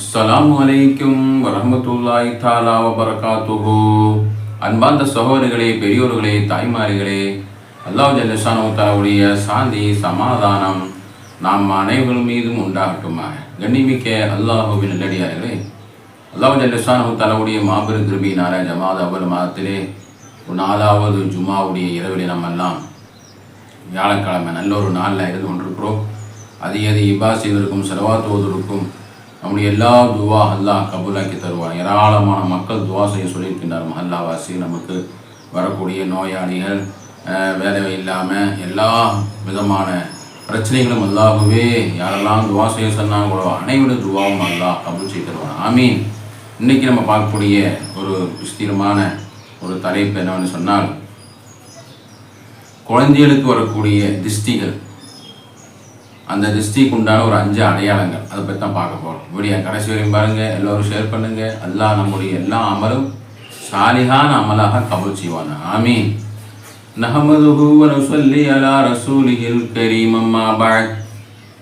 அஸ்லாம் வலைக்கும் வரமத்துல்லாய் தாலா வபரகாத்துஹு. அன்பார்ந்த சகோதரிகளே பெரியோர்களே தாய்மார்களே அல்லாஹ் ஜல்லஷானு சாந்தி சமாதானம் நாம் அனைவரும் மீதும் உண்டாகட்டுமாக. கண்ணிமிக்க அல்லாஹுவின் நல்லடியார்களே அல்லாஹ் ஜல்லஷானு தாலாவுடைய மாபெரும் கிருபியினால ஜமாத அவ்வளவு மாதத்திலே ஒரு நாலாவது ஜுமாவுடைய இரவிலே நம்ம எல்லாம் வியாழக்கிழமை நல்ல ஒரு நாளில் இருந்து கொண்டிருக்கிறோம். அது எது இபா செய்வதற்கும் செலவாத்துவதற்கும் நம்முடைய எல்லா துவா அல்லாஹ் கபூலாக்கி தருவார் ஏராளமான மக்கள் துவா செய்ய சொல்லியிருக்கின்றார். மஹல்லாவாசி நமக்கு வரக்கூடிய நோயாளிகள் வேலை இல்லாமல் எல்லா விதமான பிரச்சனைகளும் அல்லாகவே யாரெல்லாம் துவா செய்ய சொன்னாங்களோ அனைவரும் துவாவும் அல்லாஹ் கபூல் செய்ய தருவான். ஆமீன். இன்றைக்கி நம்ம பார்க்கக்கூடிய ஒரு விஸ்தீரமான ஒரு தலைப்பு என்னவென்னு சொன்னால் குழந்தைகளுக்கு வரக்கூடிய திஷ்டிகள். அந்த திஷ்டிக்கு உண்டான ஒரு அஞ்சு அடையாளங்கள் அதை பற்றி தான் பார்க்க போகிறோம் வீடியோ கடைசி வரையும் பாருங்கள் எல்லோரும் ஷேர் பண்ணுங்கள் அல்லாஹ் நம்முடைய எல்லா அமலும் சாலிகான அமலாக கபூல் செய்வான் ஆமீன் நஹமதுஹு வ நுஸல்லி அலா ரசூலிஹில் கரீம் அம்மா பஅத்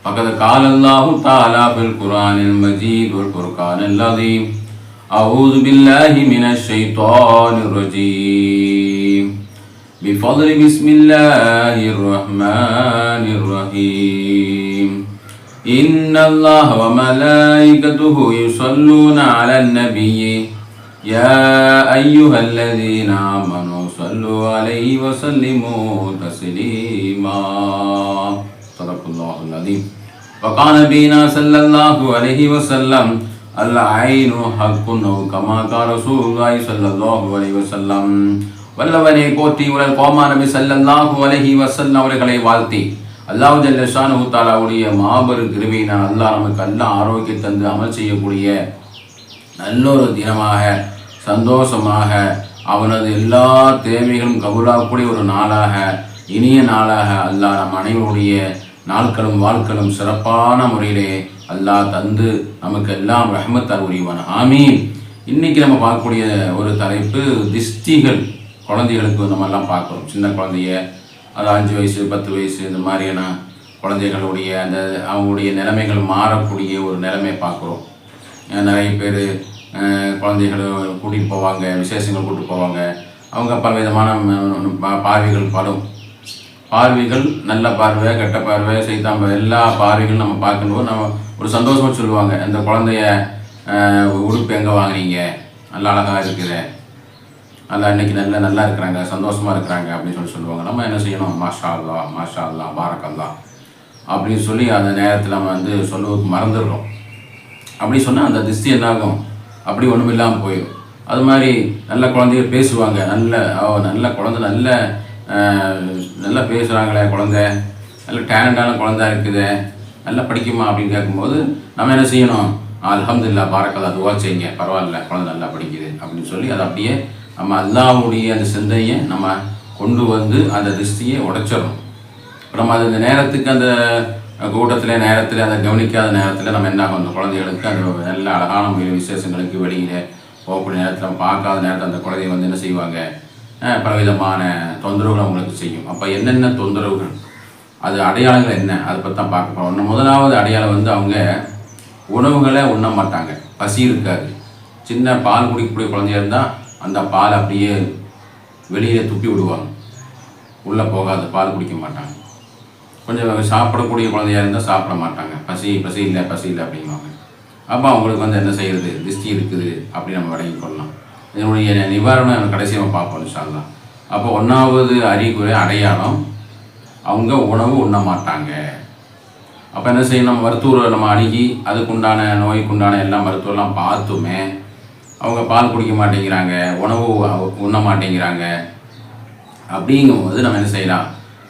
فقد قال الله تعالى في القرآن المجيد والفرقان العظيم أعوذ بالله من الشيطان الرجيم بفضل بسم الله الرحمن الرحيم. إن الله وملائكته يصلون على النبي. يا أيها الذين آمنوا صلوا عليه وسلموا تسليما. صدق الله العظيم وقال نبينا صلى الله عليه وسلم العين حق كما قال رسول الله صلى الله عليه وسلم. வல்லவனை போற்றி உடல் கோமா நபி ஸல்லல்லாஹு வசல் அவர்களை வாழ்த்தி. அல்லாஹு ஜல்ல ஷானஹு மாபெரும் கிருமியினால் அல்லாஹ் நமக்கு அல்லாஹ் ஆரோக்கியம் தந்து அமல் செய்யக்கூடிய நல்ல ஒரு தினமாக சந்தோஷமாக அவனது எல்லா தேவைகளும் கபூலாகக்கூடிய ஒரு நாளாக இனிய நாளாக அல்லாஹ் நம் அனைவருடைய நாட்களும் வாழ்க்களும் சிறப்பான முறையிலே அல்லாஹ் தந்து நமக்கு எல்லாம் ரஹ்மத்தால் உரிவான் ஆமீன். இன்னைக்கு நம்ம பார்க்கக்கூடிய ஒரு தலைப்பு திஷ்டிகள். குழந்தைகளுக்கு இந்த மாதிரிலாம் பார்க்குறோம். சின்ன குழந்தைய அது அஞ்சு வயசு பத்து வயசு இந்த மாதிரியான குழந்தைகளுடைய அந்த அவங்களுடைய நிலைமைகள் மாறக்கூடிய ஒரு நிலைமையை பார்க்குறோம். நிறைய பேர் குழந்தைகளை கூட்டிகிட்டு போவாங்க விசேஷங்கள் கூட்டிட்டு போவாங்க. அவங்க பல விதமான பார்வைகள் படும். பார்வைகள் நல்ல பார்வை கெட்ட பார்வை செய்தாம்ப எல்லா பார்வைகளும் நம்ம பார்க்கும்போது நம்ம ஒரு சந்தோஷமாக சொல்லுவாங்க. அந்த குழந்தைய உடுப்பு எங்கே வாங்குறீங்க நல்லா அழகாக இருக்குது நல்லா இன்னைக்கு நல்ல நல்லா இருக்கிறாங்க சந்தோஷமாக இருக்கிறாங்க அப்படின்னு சொல்லி சொல்லுவாங்க. நம்ம என்ன செய்யணும்? மாஷா அல்லா மாஷா அல்லா பாரக்கல்லா. அப்படின்னு சொல்லி அந்த நேரத்தில் நம்ம வந்து சொல்லுவதுக்கு மறந்துடுறோம். அப்படி சொன்னால் அந்த திஷ்டி என்னாகும்? அப்படி ஒன்றும் இல்லாமல் போயிடும். அது மாதிரி நல்ல குழந்தைய பேசுவாங்க. நல்ல நல்ல குழந்தை நல்ல நல்லா பேசுகிறாங்களே குழந்தை. நல்ல டேலண்டான குழந்தை இருக்குது. நல்லா படிக்குமா அப்படின்னு கேட்கும்போது நம்ம என்ன செய்யணும்? அலமதுல்லா பாரக்கல்லா துவா செய்யுங்க. பரவாயில்ல குழந்தை நல்லா படிக்குது அப்படின்னு சொல்லி அதை அப்படியே நம்ம அல்லாவுடைய அந்த சிந்தையை நம்ம கொண்டு வந்து அந்த திருஷ்டியை உடைச்சிடணும். நம்ம அது அந்த நேரத்துக்கு அந்த கூட்டத்தில் நேரத்தில் அதை கவனிக்காத நேரத்தில் நம்ம என்ன ஆகும் அந்த குழந்தைகளுக்கு அந்த நல்ல அழகான முறையில் விசேஷங்களுக்கு வெளியில் போகக்கூடிய நேரத்தில் பார்க்காத நேரத்தில் அந்த குழந்தைய வந்து என்ன செய்வாங்க? பலவிதமான தொந்தரவுகள் அவங்களுக்கு செய்யும். அப்போ என்னென்ன தொந்தரவுகள்? அது அடையாளங்கள் என்ன? அதை பற்றி தான் பார்க்க போகிறோம் ஒன்று முதலாவது அடையாளம் வந்து அவங்க உணவுகளை உண்ண மாட்டாங்க. பசி இருக்காது. சின்ன பால் குடிக்கக்கூடிய குழந்தையா இருந்தால் அந்த பால் அப்படியே வெளியே துப்பி விடுவாங்க. உள்ளே போகாது பால் குடிக்க மாட்டாங்க. கொஞ்சம் சாப்பிடக்கூடிய குழந்தையா இருந்தால் சாப்பிட மாட்டாங்க. பசி பசி இல்லை பசி இல்லை அப்படிங்குவாங்க அப்போ அவங்களுக்கு வந்து என்ன செய்கிறது திருஷ்டி இருக்குது அப்படி நம்ம விளங்கி கொள்ளலாம். இதனுடைய நிவாரணம் நம்ம கடைசியாக நம்ம பார்ப்போம் இன்ஷால்லா அப்போ ஒன்றாவது அறிகுறி அடையாளம் அவங்க உணவு உண்ண மாட்டாங்க. அப்போ என்ன செய்யணும்? மருத்துவரை நம்ம அணுகி அதுக்குண்டான நோய்க்குண்டான எல்லா மருத்துவம்லாம் பார்த்துமே அவங்க பால் குடிக்க மாட்டேங்கிறாங்க உணவு உண்ண மாட்டேங்கிறாங்க. அப்படிங்கும்போது நம்ம என்ன செய்யலாம்?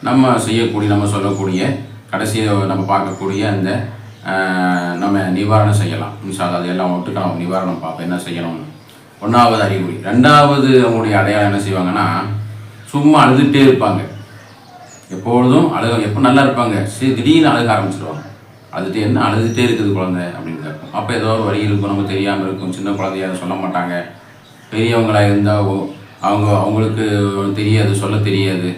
நம்ம செய்யக்கூடிய நம்ம சொல்லக்கூடிய கடைசியை நம்ம பார்க்கக்கூடிய அந்த நம்ம நிவாரணம் செய்யலாம். மின்சாரம் அது எல்லாம் ஒட்டுக்க நம்ம நிவாரணம் பார்ப்போம் என்ன செய்யணும்னு. ஒன்றாவது அறிகுறி. ரெண்டாவது அவங்களுடைய அடையாளம் என்ன செய்வாங்கன்னா சும்மா அழுதுகிட்டே இருப்பாங்க. எப்பொழுதும் அழுக எப்போ நல்லா இருப்பாங்க? சரி திடீர்னு அழுக ஆரம்பிச்சிடுவாங்க அழுதுட்டு என்ன அழுதுகிட்டே இருக்குது குழந்தை அப்படின்னு கேட்போம் அப்போ ஏதோ ஒரு வழி இருக்கும் நமக்கு தெரியாமல் இருக்கும். சின்ன குழந்தையா சொல்ல மாட்டாங்க. பெரியவங்களாக இருந்தால் அவங்க அவங்களுக்கு தெரியாது சொல்ல தெரியாது.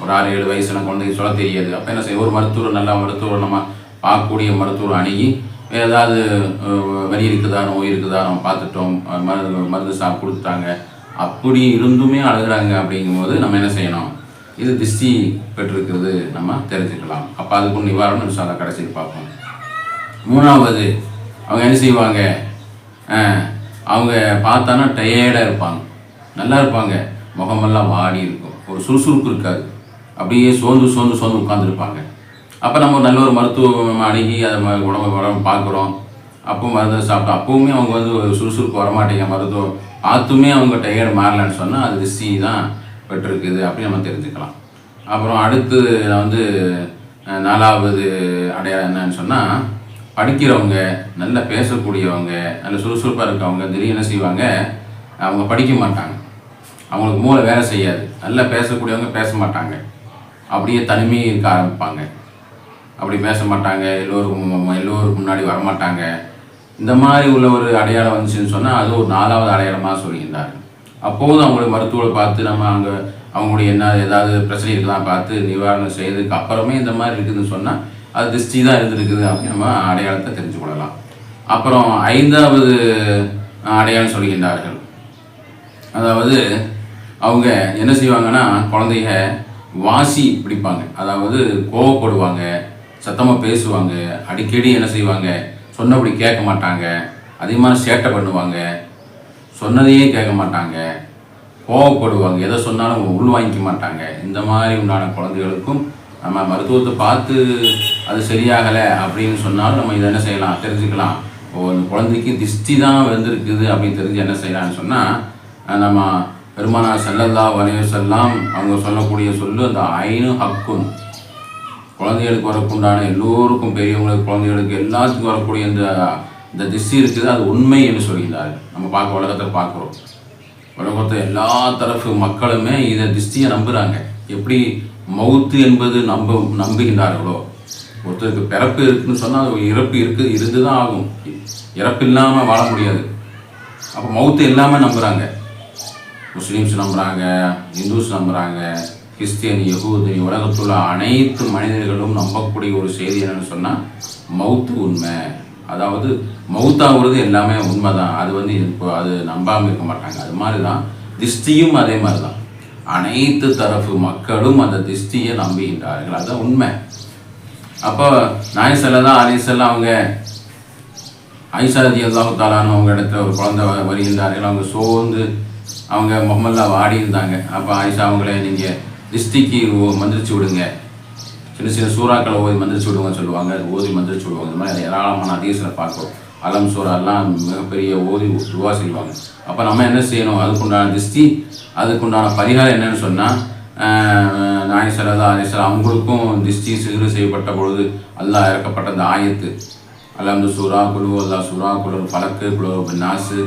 ஒரு ஆறு ஏழு வயசுல குழந்தைக்கு சொல்ல தெரியாது. அப்போ என்ன செய்ய ஒரு மருத்துவர் நல்ல மருத்துவர் நம்ம பார்க்கக்கூடிய மருத்துவர் அணுகி வேறு ஏதாவது அஹ், வலி இருக்குதா நோய் இருக்குதா நம்ம பார்த்துட்டோம். மருந்து மருந்து சாப்பிட்டு கொடுத்துட்டாங்க. அப்படி இருந்துமே அழுகுறாங்க அப்படிங்கும்போது நம்ம என்ன செய்யணும்? இது திஷ்டி பெற்றிருக்கிறது. நம்ம தெரிஞ்சுக்கலாம். அப்போ அதுக்கு நிவாரணம் சொல்ல கடைசியில் பார்ப்போம். மூணாவது அவங்க என்ன செய்வாங்க? அவங்க பார்த்தானா டயர்டாக இருப்பாங்க. நல்லா இருப்பாங்க. முகமெல்லாம் வாடி இருக்கும். ஒரு சுறுசுறுப்பு இருக்காது. அப்படியே சோர்ந்து சோர்ந்து சோர்ந்து உட்காந்துருப்பாங்க அப்போ நம்ம நல்ல ஒரு மருத்துவம் அணுகி அதை உடம்பு உடம்பு பார்க்குறோம். அப்போ மருந்து சாப்பிட்டோம். அப்போவுமே அவங்க வந்து ஒரு சுறுசுறுப்பு வரமாட்டேங்க மருத்துவம் பார்த்துமே அவங்க டயர்டு மாறலன்னு சொன்னால் அது திஷ்டி தான். பெற்றிருக்குது அப்படின்னு நம்ம தெரிஞ்சுக்கலாம். அப்புறம் அடுத்து நான் வந்து நாலாவது அடையாளம் என்னன்னு சொன்னால் படிக்கிறவங்க நல்லா பேசக்கூடியவங்க நல்ல சுறுசுறுப்பாக இருக்கவங்க திடீர்னு என்ன செய்வாங்க அவங்க படிக்க மாட்டாங்க. அவங்களுக்கு மூளை வேலை செய்யாது. நல்லா பேசக்கூடியவங்க பேச மாட்டாங்க. அப்படியே தனிமையை இருக்க ஆரம்பிப்பாங்க. அப்படி பேச மாட்டாங்க. எல்லோருக்கும் எல்லோருக்கும் முன்னாடி வரமாட்டாங்க. இந்த மாதிரி உள்ள ஒரு அடையாளம் வந்துச்சுன்னு சொன்னால் அது ஒரு நாலாவது அடையாளமாக சொல்கின்றார் அப்போது அவங்களுடைய மருத்துவரை பார்த்து நம்ம அங்கே அவங்களுடைய என்ன ஏதாவது பிரச்சனை இருக்கலாம் பார்த்து நிவாரணம் செய்யறதுக்கு அப்புறமே இந்த மாதிரி இருக்குதுன்னு சொன்னால் அது திருஷ்டி தான் இருந்திருக்குது அப்படின்னு நம்ம அடையாளத்தை தெரிஞ்சு கொள்ளலாம். அப்புறம் ஐந்தாவது அடையாளம் சொல்கின்றார்கள். அதாவது அவங்க என்ன செய்வாங்கன்னா குழந்தைய வாசி பிடிப்பாங்க. அதாவது கோவப்படுவாங்க சத்தமாக பேசுவாங்க அடிக்கடி என்ன செய்வாங்க சொன்னபடி கேட்க மாட்டாங்க அதிகமாக சேட்டை பண்ணுவாங்க சொன்னதையே கேட்க மாட்டாங்க. கோவப்படுவாங்க. எதை சொன்னாலும் உள் வாங்கிக்க மாட்டாங்க. இந்த மாதிரி உண்டான குழந்தைகளுக்கும் நம்ம மருத்துவத்தை பார்த்து அது சரியாகலை அப்படின்னு சொன்னாலும் நம்ம இதை என்ன செய்யலாம்? தெரிஞ்சுக்கலாம். ஓ இந்த குழந்தைக்கு திஷ்டி தான் வந்திருக்குது அப்படின்னு தெரிஞ்சு என்ன செய்யலாம்னு சொன்னால் நம்ம பெருமானா செல்லல்லா வரைய செல்லாம் அவங்க சொல்லக்கூடிய சொல்லு அந்த ஐனு ஹக்கும் குழந்தைகளுக்கு வரக்குண்டான எல்லோருக்கும் பெரியவங்களுக்கு குழந்தைகளுக்கு எல்லாத்துக்கும் வரக்கூடிய இந்த இந்த திஷ்டி இருக்குது அது உண்மை என்று சொல்கிறார்கள். நம்ம பார்க்க உலகத்தை பார்க்குறோம். உலகத்தை எல்லா தரப்பு மக்களுமே இதை திஷ்டியை நம்புகிறாங்க எப்படி மவுத்து என்பது நம்ப நம்புகின்றார்களோ? ஒருத்தருக்கு பிறப்பு இருக்குன்னு சொன்னால் அது இறப்பு இருக்கு இருந்து தான் ஆகும். இறப்பு இல்லாமல் வாழ முடியாது. அப்போ மவுத்து எல்லாமே நம்புகிறாங்க முஸ்லீம்ஸ் நம்புகிறாங்க இந்துஸ் நம்புகிறாங்க கிறிஸ்டியன் யகூதி உலகத்தில் உள்ள அனைத்து மனிதர்களும் நம்பக்கூடிய ஒரு செய்தி என்னென்னு சொன்னால் மவுத்து உண்மை. அதாவது மவுத்தாகிறது எல்லாமே உண்மை தான் அது வந்து இப்போ அது நம்பாமல் இருக்க மாட்டாங்க. அது மாதிரி தான் திஷ்டியும் அதே மாதிரி தான் அனைத்து தரப்பு மக்களும் அந்த திஷ்டியை நம்புகின்றார்கள். அதுதான் உண்மை. அப்போ நாயசல்ல தான் அலிசல்லாம் அவங்க ஐசாதி அல்லாஹு தாலான்னு அவங்க இடத்துல ஒரு குழந்தை வருகின்றார்கள். அவங்க சோர்ந்து அவங்க மொஹமல்லா வாடி இருந்தாங்க அப்போ ஆயிஷா அவங்கள நீங்கள் திஷ்டிக்கு மந்திரிச்சு விடுங்க. சின்ன சின்ன சூறாக்களை ஓதி மந்திரிச்சு விடுவாங்க சொல்லுவாங்க. ஓதி மந்திரிச்சு விடுவாங்க. இந்த மாதிரி ஏராளமான அதிகசில் பார்க்குறோம். அலம் சூறாலாம் மிகப்பெரிய ஓதி துவா செய்வாங்க. அப்போ நம்ம என்ன செய்யணும்? அதுக்குண்டான திஷ்டி அதுக்குண்டான பரிகாரம் என்னன்னு சொன்னால் நாய் சலதா அலிஸ்லாம் அவங்களுக்கும் திஷ்டி சிறு செய்யப்பட்ட பொழுது அல்லாஹ் இறக்கப்பட்ட அந்த ஆயத்து. அலம் சூறா குழு அல்லா சூறா குழு பழக்கு குழு நாசு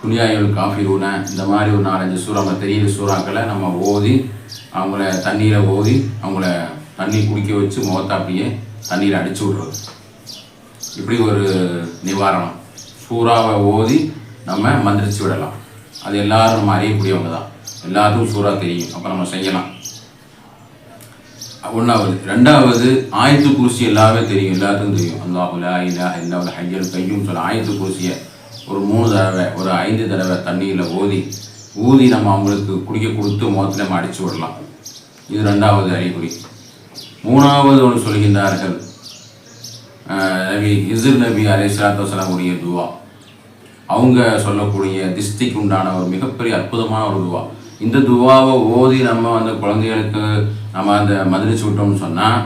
குனியாயுள் ஊனை இந்த மாதிரி ஒரு நாலஞ்சு சூறா நம்ம தெரியிற சூறாக்களை நம்ம ஓதி அவங்கள தண்ணீரை ஓதி அவங்கள தண்ணி குடிக்க வச்சு முகத்தை அப்படியே தண்ணியில் அடிச்சு விட்றது. இப்படி ஒரு நிவாரணம். சூறாவை ஓதி நம்ம மந்திரிச்சு விடலாம். அது எல்லாரும் நம்ம அறியக்கூடியவங்க தான். எல்லாருக்கும் சூறா தெரியும். அப்போ நம்ம செய்யலாம். ஒன்றாவது ரெண்டாவது ஆயத்து குருசி எல்லாமே தெரியும். எல்லாத்துக்கும் தெரியும். அந்த லா இலாஹ இல்லா ஹையல் கையும் சொல்ல ஆயத்து குருசியை ஒரு மூணு தடவை ஒரு ஐந்து தடவை தண்ணியில் ஓதி ஊதி நம்ம அவங்களுக்கு குடிக்க கொடுத்து முகத்தில் நம்ம அடித்து விடலாம். இது ரெண்டாவது அறிகுறி. மூணாவது ஒன்று சொல்கின்றார்கள். நபி இசுர் நபி அலே சலாத்து வசலாமுடைய துவா. அவங்க சொல்லக்கூடிய திஸ்திக்கு உண்டான ஒரு மிகப்பெரிய அற்புதமான ஒரு துவா. இந்த துவாவை ஓதி நம்ம அந்த குழந்தைகளுக்கு நம்ம அந்த மதிலிச்சு விட்டோம்னு சொன்னால்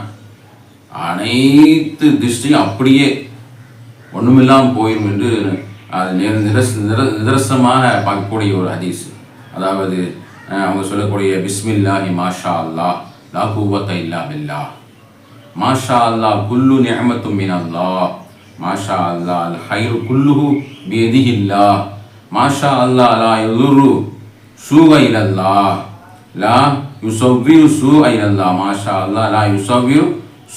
அனைத்து திஷ்டியும் அப்படியே ஒன்றுமில்லாமல் போயிடும் என்று அது நிர நிரஸ் நிர நிரசமாக பார்க்கக்கூடிய ஒரு ஹதீஸ். அதாவது அவங்க சொல்லக்கூடிய பிஸ்மில்லாஹி மாஷா அல்லாஹ். லா குவத்த இல்லா பில்லா மாஷா அல்லாஹ் குல்லு நிஅமத்தும் மின் அல்லாஹ் மாஷா அல்லாஹ் அல் ஹைரு குல்லுஹு பியதிஹில்லா மாஷா அல்லாஹ் லா யுரு சூவ இலல்லாஹ் லா யுசவ்விரு சூ இலல்லாஹ் மாஷா அல்லாஹ் லா யுசவ்விரு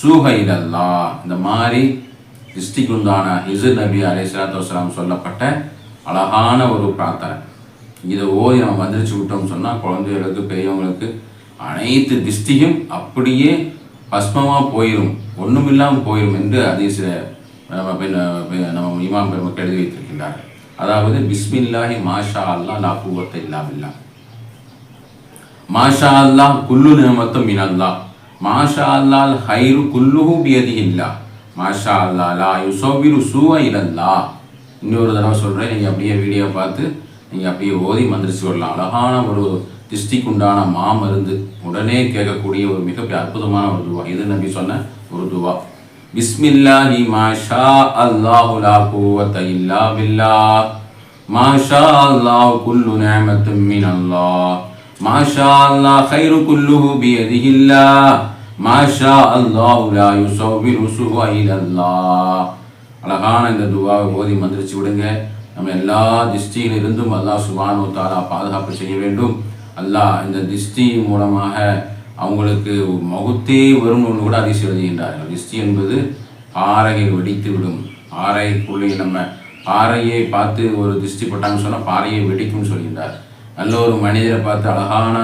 சூஹ இலல்லாஹ் இந்த மாதிரி டிஸ்ட்ரிக் உண்டான ஹிசர் நபி அலை சலாத்து வசலாம் சொல்லப்பட்ட அழகான ஒரு பிரார்த்தனை இதை ஓதி நம்ம மந்திரிச்சு விட்டோம்னு சொன்னால் குழந்தைகளுக்கு பெரியவங்களுக்கு அனைத்து திஷ்டியும் அப்படியே பஸ்மமாக போயிடும் ஒன்றுமில்லாமல் போயிடும் என்று அதிச நம்ம நம்ம இமாம் பெருமக்கள் எழுதி வைத்திருக்கின்றார்கள். அதாவது பிஸ்மில்லாஹி மாஷா அல்லா லா பூவத்தை இல்லா மாஷா அல்லாஹ் குல்லு நியமத்தும் மினல்லா மாஷா அல்லால் ஹைரு குல்லுஹு பியதி இல்லா மாஷா அல்லா லா யுசோபிரு சூவ இலல்லா இன்னொரு தடவை சொல்கிறேன் நீங்கள் அப்படியே வீடியோ பார்த்து நீங்கள் அப்படியே ஓதி மந்திரிச்சு வரலாம் அழகான ஒரு திஷ்டிக்கு உண்டான மாமருந்து உடனே கேட்கக்கூடிய ஒரு மிகப்பெரிய அற்புதமான ஒரு துவா. இது நம்பி சொன்ன? ஒரு துவா. பிஸ்மில்லாஹி மாஷா அல்லாஹு லா குவத இல்லா பில்லாஹ் மாஷா அல்லாஹ் குல்லு நிஅமத்தும் மின் அல்லாஹ் மாஷா அல்லாஹ் கைரு குல்லுஹு பியதிஹி மாஷா அல்லாஹ் லா யுஸவ்விரு சுஹா இலல்லாஹ். அழகான இந்த துவாவை ஓதி மந்திரிச்சு விடுங்க. நம்ம எல்லா திருஷ்டியிலிருந்தும் அல்லாஹ் சுபானு தாலா பாதுகாப்பு செய்ய வேண்டும். அல்லாஹ் இந்த திஷ்டி மூலமாக அவங்களுக்கு மகுத்தே வரும் ஒன்று கூட அதிசி எழுதுகின்றார்கள். திஷ்டி என்பது பாறையை வெடித்து விடும். பாறைக்குள்ளே நம்ம பாறையை பார்த்து ஒரு திஷ்டி பட்டாங்கன்னு சொன்னால் பாறையை வெடிக்கும்னு சொல்கின்றார். நல்ல ஒரு மனிதரை பார்த்து அழகான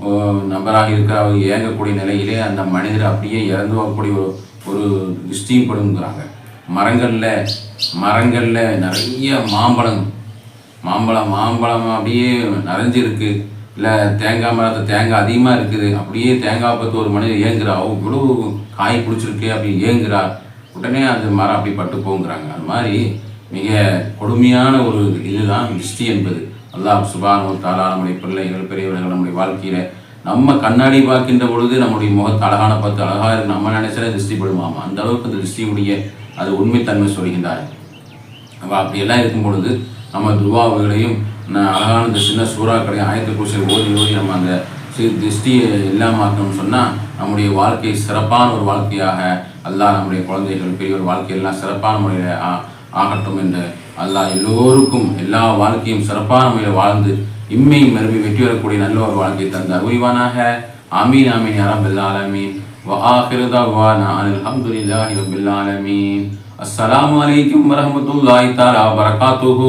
ஓ, நபராக இருக்கிற அவர் இயங்கக்கூடிய நிலையிலே அந்த மனிதர் அப்படியே இறந்து போகக்கூடிய ஒரு ஒரு திருஷ்டியும் படுங்கிறாங்க மரங்களில் மரங்களில் நிறைய மாம்பழம் மாம்பழம் மாம்பழம் அப்படியே நிறைஞ்சிருக்கு. இல்லை தேங்காய் மரத்தை தேங்காய் அதிகமாக இருக்குது. அப்படியே தேங்காய் பார்த்து ஒரு மனிதர் ஏங்குறா. ஓ இவ்வளோ காய் பிடிச்சிருக்கு அப்படி ஏங்குறா. உடனே அந்த மரம் அப்படி பட்டு போங்கிறாங்க. அது மாதிரி மிக கொடுமையான ஒரு இதுதான் திருஷ்டி என்பது. அல்லாஹ் சுபானோ தாலா நம்முடைய பிள்ளைகள் பெரியவர்கள் நம்முடைய வாழ்க்கையில நம்ம கண்ணாடி பார்க்கின்ற பொழுது நம்முடைய முகத்தை அழகான பார்த்து அழகாக இருக்கு. நம்ம நினைச்சாலே திருஷ்டிப்படுமாமா அந்த அளவுக்கு அந்த திருஷ்டியுடைய அது உண்மைத்தன்மை சொல்கின்றார் அப்போ அப்படியெல்லாம் இருக்கும் பொழுது நம்ம துவாவுகளையும் ந- அழகான இந்த சின்ன சூறாக்களையும் ஆயத்த பூசல் ஓதி ஓதி நம்ம அந்த சி- திருஷ்டியை இல்லாமக்கணும்னு சொன்னால் நம்முடைய வாழ்க்கை சிறப்பான ஒரு வாழ்க்கையாக அல்லாஹ் நம்முடைய குழந்தைகள் பெரியவர் வாழ்க்கையெல்லாம் சிறப்பான முறையில் ஆ- ஆகட்டும் என்று அல்லாஹ் எல்லோருக்கும் எல்லா வாழ்க்கையும் சிறப்பான முறையில் வாழ்ந்து இம்மையும் மறுபடி வெற்றி வரக்கூடிய நல்ல ஒரு வாழ்க்கையை தந்த அறிவானாக ஆமீன் ஆமீன் யாரம் ஆலமீன் وآخر دعوانا أن الحمد لله رب العالمين السلام عليكم ورحمة الله تعالى وبركاته